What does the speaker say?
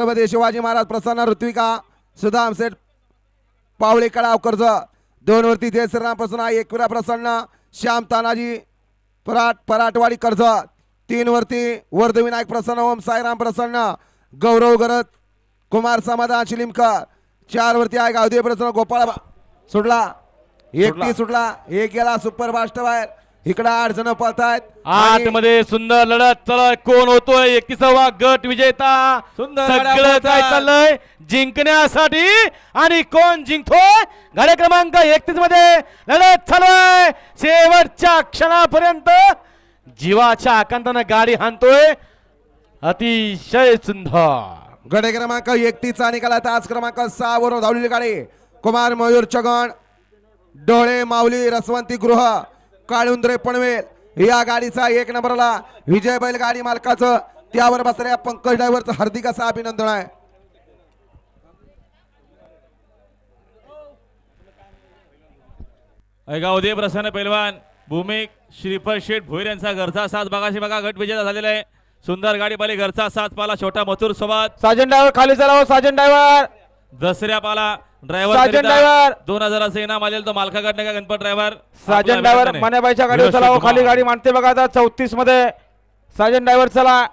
छत्रपती शिवाजी महाराज प्रसन्न ऋत्विका सुदाम सेठ पावळे कडाव कर्ज दोन वरती जय श्रीराम प्रसन्न एकविरा प्रसन्न श्याम तानाजी पराट पराटवाडी कर्ज तीन वरती वर्धविनायक प्रसन्न ओम साईराम प्रसन्न गौरव गरत कुमार समाधान शिलिमकर चार वरती आहे गावदेव प्रसन्न गोपाळ सुटला एकटी सुटला एक गेला सुपर फास्ट बाहेर. इकडं आठ जण पळतायत आणि आतमध्ये सुंदर लढत चला कोण होतोय? एकतीसावा गट विजेता. सुंदर सगळं काय. चाललंय? जिंकण्यासाठी आणि कोण जिंकतोय? गाड्या क्रमांक एकतीसमध्ये लढत चालू आहे शेवटच्या क्षणापर्यंत जीवाच्या आकांतानं गाडी हाणतोय अतिशय सुंदर. गडे क्रमांक एकतीसचा निकाला तास क्रमांक सहा वरून धावलेली गाडी. कुमार मयूर चगण डोळे माऊली रसवंती गृह. काळुंद्रे पनवेल. या गाडीचा एक नंबरला विजय बैल गाडी मालकाचं. त्यावर बसलेल्या पंकज ड्रायव्हरचं हार्दिक असं अभिनंदन आहे. ऐका उदय प्रसन्न पैलवान भूमिक श्रीफळ शेठ भोईर यांचा घरचा साथ बघाशी बघा गट विजेता झालेला आहे. सुंदर गाडी पाली घरचा साथ पाला छोटा मथुर सोबत. साजन ड्रायव्हर खाली चलाव साजन ड्रायव्हर दसऱ्या पाला साजन ड्रायव्हर. दोन हजाराचं इनाम आलेलं तो मालकाकडनं का गणपत ड्रायव्हर साजन ड्रायव्हर मनेबाईच्या गाडीवर चलाव खाली गाडी मांडते बघा आता चौतीसमध्ये साजन ड्रायव्हर चला.